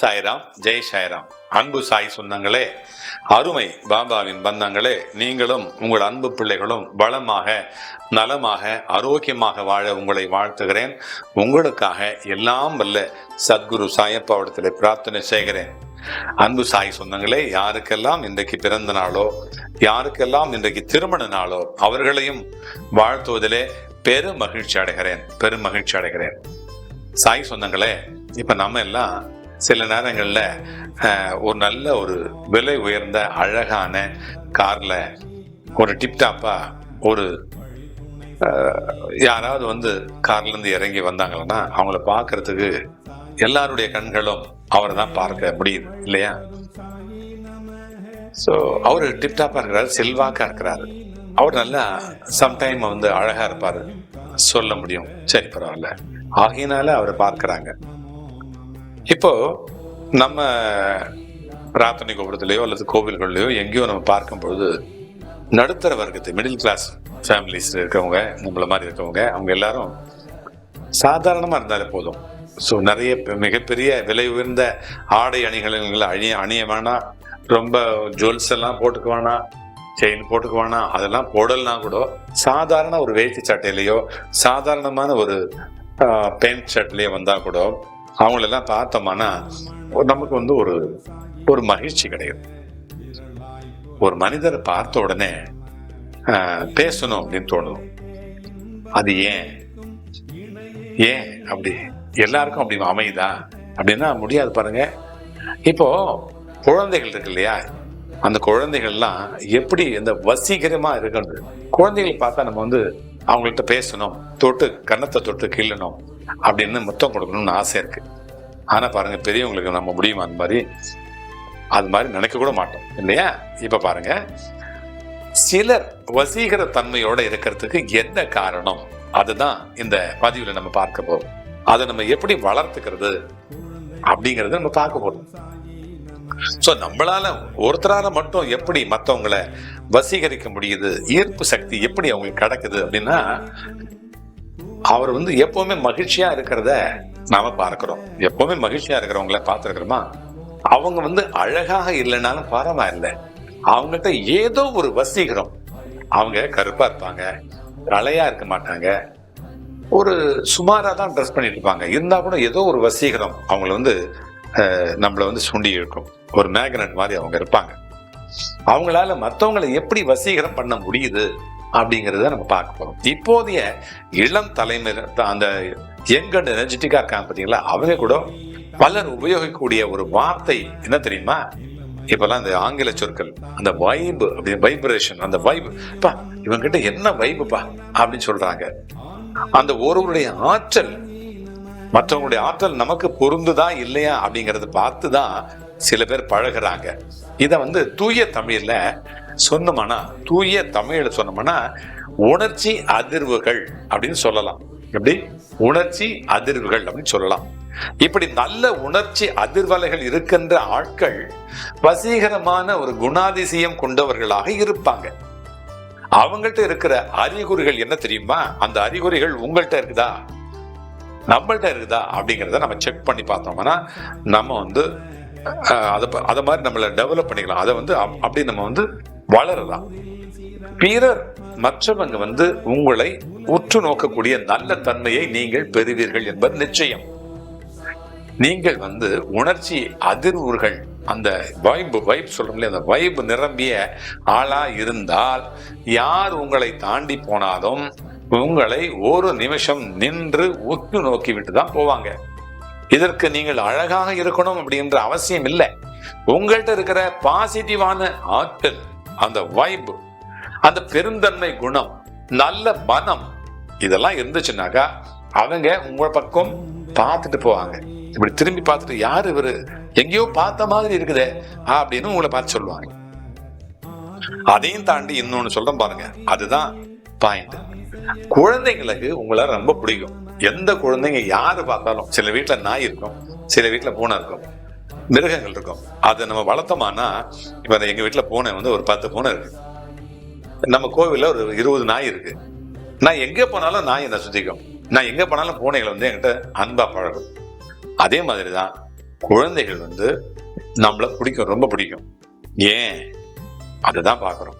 சாய்ராம் ஜெய் சாய்ராம். அன்பு சாய் சொந்தங்களே அருமை பாபாவின் பந்தங்களே நீங்களும் உங்கள் அன்பு பிள்ளைகளும் பலமாக நலமாக ஆரோக்கியமாக வாழ உங்களை வாழ்த்துகிறேன். உங்களுக்காக எல்லாம் வல்ல சத்குரு சாயப்பாவிடத்தில் பிரார்த்தனை செய்கிறேன். அன்பு சாய் சொந்தங்களே யாருக்கெல்லாம் இன்றைக்கு பிறந்த நாளோ யாருக்கெல்லாம் இன்றைக்கு திருமண நாளோ அவர்களையும் வாழ்த்துவதிலே பெரும் மகிழ்ச்சி அடைகிறேன் பெரும் மகிழ்ச்சி அடைகிறேன். சாய் சொந்தங்களே இப்ப நம்ம எல்லாம் சில நேரங்களில் ஒரு நல்ல ஒரு விலை உயர்ந்த அழகான கார்ல ஒரு டிப்டாப்பா ஒரு யாராவது வந்து கார்லேருந்து இறங்கி வந்தாங்கன்னா அவங்கள பார்க்கறதுக்கு எல்லாருடைய கண்களும் அவரை தான் பார்க்க முடியுது இல்லையா? ஸோ அவர் டிப்டாப்பாக இருக்கிறாரு செல்வாக்காக இருக்கிறாரு. அவர் நல்லா சம்டைம் வந்து அழகா இருப்பார். சொல்ல முடியும். சரி பரவாயில்ல. ஆகையினால அவரை பார்க்குறாங்க. இப்போ நம்ம பிரார்த்தனை கோபுரத்திலேயோ அல்லது கோவில்கள்லையோ எங்கேயோ நம்ம பார்க்கும் பொழுது நடுத்தர வர்க்கத்தை மிடில் கிளாஸ் ஃபேமிலிஸ் இருக்கவங்க நம்மள மாதிரி இருக்கவங்க அவங்க எல்லாரும் சாதாரணமாக இருந்தாலே போதும். ஸோ நிறைய மிகப்பெரிய விலை உயர்ந்த ஆடை அணிகளை அணிய அணிய வேணாம் ரொம்ப ஜுவல்ஸ் எல்லாம் போட்டுக்க வேணாம் செயின் போட்டுக்க வேணாம் அதெல்லாம் போடலனா கூட சாதாரண ஒரு வேட்டி சட்டையிலையோ சாதாரணமான ஒரு பேண்ட் ஷர்ட்லயோ வந்தால் கூட அவங்களெல்லாம் பார்த்தோம்னா நமக்கு வந்து ஒரு ஒரு மகிழ்ச்சி கிடைக்கும் ஒரு மனிதரை பார்த்த உடனே பேசணும் அப்படின்னு தோணும். அது ஏன்? ஏன் அப்படி? எல்லாருக்கும் அப்படி அமையுதா? அப்படின்னா முடியாது பாருங்க. இப்போ குழந்தைகள் இருக்கு இல்லையா? அந்த குழந்தைகள்லாம் எப்படி இந்த வசீகரமா இருக்கணும் குழந்தைகள் பார்த்தா நம்ம வந்து அவங்கள்ட்ட பேசணும் தொட்டு கன்னத்தை தொட்டு கிள்ளணும். அப்படின்னு முத்தம் கொடுக்கணும்னு ஆசை இருக்கு. ஆனா பாருங்க பெரியவங்களுக்கு நம்ம முடியுமா அந்த மாதிரி? அது மாதிரி நினைக்க கூட மாட்டோம். இல்லையா? இப்ப பாருங்க. சிலர் வசீகர தன்மையோட இருக்கிறதுக்கு என்ன காரணம்? அதுதான் இந்த பதிவுல நம்ம பார்க்க போறோம். அதை நம்ம எப்படி வளர்த்துக்கிறது அப்படிங்கறத நம்ம பார்க்க போறோம். சோ நம்மளால ஒருத்தரால மட்டும் எப்படி மற்றவங்களை வசீகரிக்க முடியுது? ஈர்ப்பு சக்தி எப்படி அவங்களுக்கு கிடைக்குது அப்படின்னா அவர் வந்து எப்பவுமே மகிழ்ச்சியா இருக்கிறத நாம பார்க்கிறோம். எப்பவுமே மகிழ்ச்சியா இருக்கிறவங்கள பார்த்துருக்கிறோமா? அவங்க வந்து அழகாக இல்லைனாலும் பரவாயில்ல. அவங்ககிட்ட ஏதோ ஒரு வசீகரம். அவங்க கருப்பா இருப்பாங்க கலையா இருக்க மாட்டாங்க. ஒரு சுமாரா தான் ட்ரெஸ் பண்ணிட்டு இருப்பாங்க. இருந்தா கூட ஏதோ ஒரு வசீகரம் அவங்கள வந்து நம்மளை வந்து சுண்டி இழுக்கும். ஒரு மேக்னட் மாதிரி அவங்க இருப்பாங்க. அவங்களால மற்றவங்களை எப்படி வசீகரம் பண்ண முடியுது? அப்படிங்கிறத நம்ம பார்க்க போறோம். இப்போதைய இளம் தலைமுறை அந்த யங் அண்ட் எனர்ஜெட்டிக்கா இருக்காங்க பார்த்தீங்களா அவங்க கூட பலர் உபயோகிக்கக்கூடிய ஒரு வார்த்தை என்ன தெரியுமா? இப்பெல்லாம் இந்த ஆங்கில சொற்கள் அந்த வைப் அப்படி வைப்ரேஷன் அந்த வைப் பா இவங்கிட்ட என்ன வைப்புப்பா அப்படின்னு சொல்றாங்க. அந்த ஒருவருடைய ஆற்றல் மற்றவங்களுடைய ஆற்றல் நமக்கு பொருந்துதா இல்லையா அப்படிங்கறத பார்த்து தான் சில பேர் பழகுறாங்க. இத வந்து தூய தமிழ்ல சொன்னோம்னா தூய தமிழில் சொன்னோம்னா உணர்ச்சி அதிர்வுகள் அப்படின்னு சொல்லலாம். எப்படி? உணர்ச்சி அதிர்வுகள் அப்படின்னு சொல்லலாம். இப்படி நல்ல உணர்ச்சி அதிர்வலைகள் இருக்கின்ற ஆட்கள் வசீகரமான ஒரு குணாதிசயம் கொண்டவர்களாக இருப்பாங்க. அவங்கள்ட்ட இருக்கிற அறிகுறிகள் என்ன தெரியுமா? அந்த அறிகுறிகள் உங்கள்கிட்ட இருக்குதா? நம்மள்ட்ட இருக்குதா? அப்படிங்கிறத நம்ம செக் பண்ணி பார்த்தோம்னா நம்ம வந்து அதை அதை மாதிரி நம்மளை டெவலப் பண்ணிக்கலாம். அதை வந்து அப்- அப்படி நம்ம வந்து வளரலாம். பிறர் மற்றவங்க வந்து உங்களை உற்று நோக்கக்கூடிய நல்ல தன்மையை நீங்கள் பெறுவீர்கள் என்பது நிச்சயம். நீங்கள் வந்து உணர்ச்சி அதிர்வுகள் அந்த வைப் வைப் சொல்றோம்ல அந்த வைப் நிரம்பிய ஆளா இருந்தால் யார் உங்களை தாண்டி போனாலும் உங்களை ஒரு நிமிஷம் நின்று உற்று நோக்கி விட்டு தான் போவாங்க. இதற்கு நீங்கள் அழகாக இருக்கணும் அப்படின்ற அவசியம் இல்லை. உங்கள்கிட்ட இருக்கிற பாசிட்டிவான ஆற்றல் அந்த வைப் அந்த பெருந்தன்மை குணம் நல்ல மனம் இதெல்லாம் இருந்துச்சுன்னாக்கா அவங்க உங்க பக்கம் பார்த்துட்டு போவாங்க. இப்படி திரும்பி பார்த்துட்டு யாரு இவரு? எங்கேயோ பார்த்த மாதிரி இருக்குதே அப்படின்னு உங்களை பார்த்து சொல்லுவாங்க. அதையும் தாண்டி இன்னொன்னு சொல்றேன் பாருங்க அதுதான் பாயிண்ட் குழந்தைங்களுக்கு உங்களை ரொம்ப பிடிக்கும். எந்த குழந்தைங்க யாரு பார்த்தாலும் சில வீட்டுல நாய் இருக்கும் சில வீட்டுல பூனை இருக்கும். மிருகங்கள் இருக்கும். அதை நம்ம வளர்த்தோமானா இப்போ எங்கள் வீட்டில் பூனை வந்து ஒரு பத்து பூனை இருக்கு. நம்ம கோவிலில் ஒரு இருபது நாய் இருக்கு. நான் எங்கே போனாலும் நாய் என்ன சுத்திக்கும். நான் எங்கே போனாலும் பூனைகள் வந்து என்கிட்ட அன்பாக பழகும். அதே மாதிரி தான் குழந்தைகள் வந்து நம்மள பிடிக்கும் ரொம்ப பிடிக்கும். ஏன்? அதுதான் பார்க்குறோம்.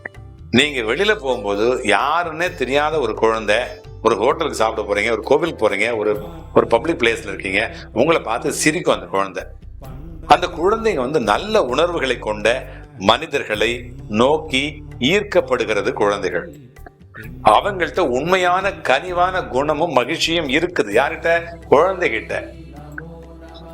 நீங்கள் வெளியில் போகும்போது யாருன்னே தெரியாத ஒரு குழந்தை ஒரு ஹோட்டலுக்கு சாப்பிட போகிறீங்க ஒரு கோவிலுக்கு போகிறீங்க ஒரு ஒரு பப்ளிக் பிளேஸில் இருக்கீங்க உங்களை பார்த்து சிரிக்கும் அந்த குழந்தை. அந்த குழந்தைங்க வந்து நல்ல உணர்வுகளை கொண்ட மனிதர்களை நோக்கி ஈர்க்கப்படுகிறது குழந்தைகள். அவங்கள்ட்ட உண்மையான கனிவான குணமும் மகிழ்ச்சியும் இருக்குது. யார்கிட்ட? குழந்தைகிட்ட.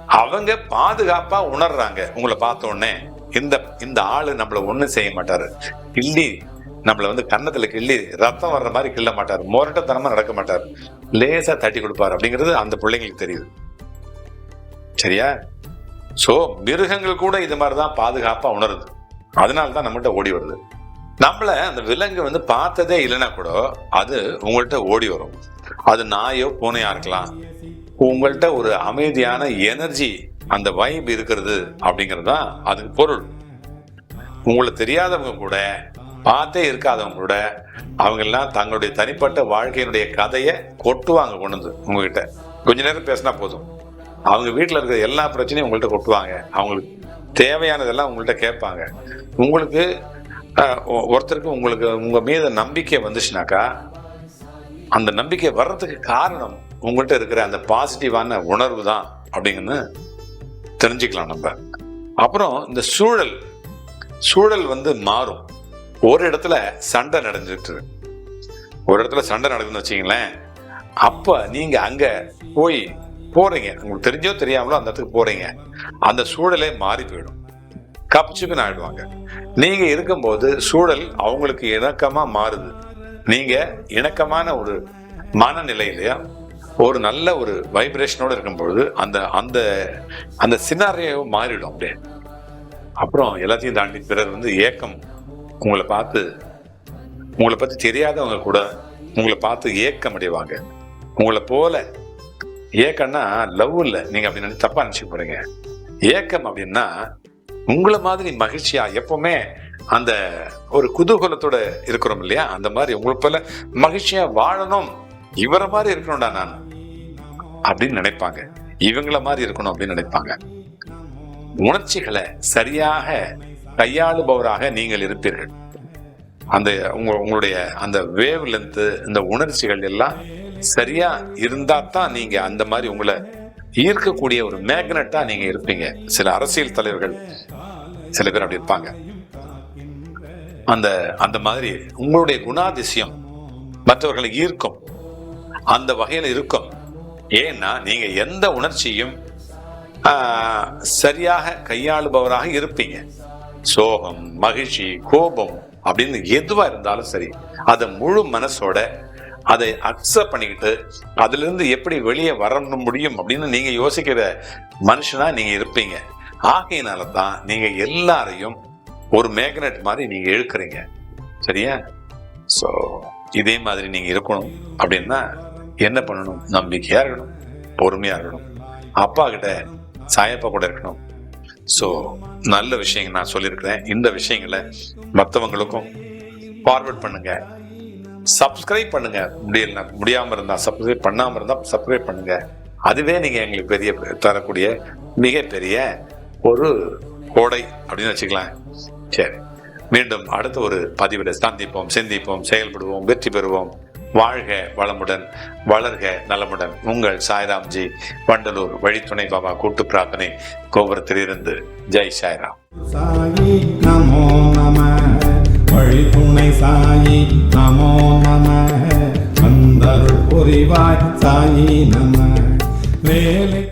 அவங்க பாதுகாப்பா உணர்றாங்க. உங்களை பார்த்த உடனே இந்த இந்த ஆளு நம்மள ஒண்ணும் செய்ய மாட்டாரு. கிள்ளி நம்மள வந்து கன்னத்துல கிள்ளி ரத்தம் வர்ற மாதிரி கிள்ள மாட்டார். முரட்டத்தனமா நடக்க மாட்டாரு. லேசா தட்டி கொடுப்பாரு அப்படிங்கிறது அந்த பிள்ளைங்களுக்கு தெரியுது. சரியா? ஸோ மிருகங்கள் கூட இது மாதிரி தான் பாதுகாப்பாக உணருது. அதனால தான் நம்மகிட்ட ஓடி வருது. நம்மள அந்த விலங்கு வந்து பார்த்ததே இல்லைன்னா கூட அது உங்கள்கிட்ட ஓடி வரும். அது நாயோ பூனையா இருக்கலாம். உங்கள்கிட்ட ஒரு அமைதியான எனர்ஜி அந்த வைப் இருக்கிறது அப்படிங்கிறது தான் அதுக்கு பொருள். உங்களுக்கு தெரியாதவங்க கூட பார்த்தே இருக்காதவங்க கூட அவங்கெல்லாம் தங்களுடைய தனிப்பட்ட வாழ்க்கையினுடைய கதையை கொட்டுவாங்க கொண்டு வந்து உங்ககிட்ட. கொஞ்ச நேரம் பேசினா போதும். அவங்க வீட்டில் இருக்கிற எல்லா பிரச்சனையும் உங்கள்கிட்ட கொட்டுவாங்க. அவங்களுக்கு தேவையானதெல்லாம் உங்கள்கிட்ட கேட்பாங்க. உங்களுக்கு ஒருத்தருக்கு உங்களுக்கு உங்கள் மீது நம்பிக்கை வந்துச்சுனாக்கா அந்த நம்பிக்கை வர்றதுக்கு காரணம் உங்கள்கிட்ட இருக்கிற அந்த பாசிட்டிவான உணர்வு தான் அப்படிங்கன்னு தெரிஞ்சுக்கலாம் நம்ம. அப்புறம் இந்த சூழல் சூழல் வந்து மாறும். ஒரு இடத்துல சண்டை நடந்துட்டு ஒரு இடத்துல சண்டை நடக்குதுன்னு வச்சிங்களேன் அப்போ நீங்கள் அங்கே போய் போறீங்க. உங்களுக்கு தெரிஞ்சோ தெரியாமலோ அந்த இடத்துக்கு போறீங்க. அந்த சூழலே மாறி போயிடும். கப்சுக்குன்னு ஆயிடுவாங்க. நீங்க இருக்கும்போது சூழல் அவங்களுக்கு இணக்கமா மாறுது. நீங்க இணக்கமான ஒரு மனநிலையிலையா ஒரு நல்ல ஒரு வைப்ரேஷனோட இருக்கும்பொழுது அந்த அந்த அந்த சினாரியோ மாறிடும் அப்படியே. அப்புறம் எல்லாத்தையும் தாண்டி பிறர் வந்து ஏக்கம் உங்களை பார்த்து உங்களை பற்றி தெரியாதவங்க கூட உங்களை பார்த்து ஏக்கம் அடைவாங்க உங்களை போல ஏக்கம்னா லவ் இல்லை. நீங்க அப்படி நினைச்சு தப்பா நினைச்சு போறீங்க. ஏக்கம் அப்படின்னா உங்களை மாதிரி மகிழ்ச்சியா எப்பவுமே அந்த ஒரு குதூகலத்தோட இருக்கிறோம் இல்லையா? அந்த மாதிரி உங்களை போல மகிழ்ச்சியா வாழணும். இவரை மாதிரி இருக்கணும்டா நான். அப்படின்னு நினைப்பாங்க. இவங்கள மாதிரி இருக்கணும் அப்படின்னு நினைப்பாங்க. உணர்ச்சிகளை சரியாக கையாளுபவராக நீங்கள் இருப்பீர்கள். அந்த உங்க உங்களுடைய அந்த வேவ் லென்த் இந்த உணர்ச்சிகள் எல்லாம் சரியா இருந்தா தான் நீங்க அந்த மாதிரி உங்களை ஈர்க்கக்கூடிய ஒரு மேக்னட்டா நீங்க இருப்பீங்க. சில அரசியல் தலைவர்கள் சில பேர் அப்படி இருப்பாங்க. அந்த அந்த மாதிரி உங்களுடைய குணாதிசயம் மற்றவர்களை ஈர்க்கும். அந்த வகையில இருக்கும். ஏன்னா நீங்க எந்த உணர்ச்சியும் ஆஹ், சரியாக கையாளுபவராக இருப்பீங்க. சோகம் மகிழ்ச்சி கோபம் அப்படின்னு எதுவா இருந்தாலும் சரி அதை முழு மனசோட அதை அக்செப்ட் பண்ணிக்கிட்டு அதுலேருந்து எப்படி வெளியே வர முடியும் அப்படின்னு நீங்கள் யோசிக்கிற மனுஷனா நீங்கள் இருப்பீங்க. ஆகையினால தான் நீங்கள் எல்லாரையும் ஒரு மேக்னெட் மாதிரி நீங்கள் இழுக்கிறீங்க. சரியா? ஸோ இதே மாதிரி நீங்கள் இருக்கணும் அப்படின்னா என்ன பண்ணணும்? நம்பிக்கையாக இருக்கணும். பொறுமையாக இருக்கணும். அப்பா கிட்ட சாயப்பா கூட இருக்கணும். ஸோ நல்ல விஷயங்கள் நான் சொல்லியிருக்கிறேன். இந்த விஷயங்களை மற்றவங்களுக்கும் ஃபார்வர்ட் பண்ணுங்கள் சப்ஸ்கிரைப் பண்ணுங்க. முடியல முடியாம இருந்தா சப்ஸ்கிரைப் பண்ணாம இருந்தா சப்ஸ்கிரைப் பண்ணுங்க. அதுவே நீங்க எங்களுக்கு பெரிய தரக்கூடிய மிகப்பெரிய ஒரு கோடை அப்படின்னு வச்சுக்கலாம். சரி. மீண்டும் அடுத்த ஒரு பதிவில் சந்திப்போம் சிந்திப்போம் செயல்படுவோம் வெற்றி பெறுவோம். வாழ்க வளமுடன் வளர்க நலமுடன். உங்கள் சாய்ராம்ஜி வண்டலூர் வழித்துணை பாபா கூட்டு பிரார்த்தனை கோபுரத்திலிருந்து. ஜெய் சாய்ராம். நமோ நம வழித்துணை சாயி நமோ நம. வந்தருள் புரிவாய் சாயி நம. வேலை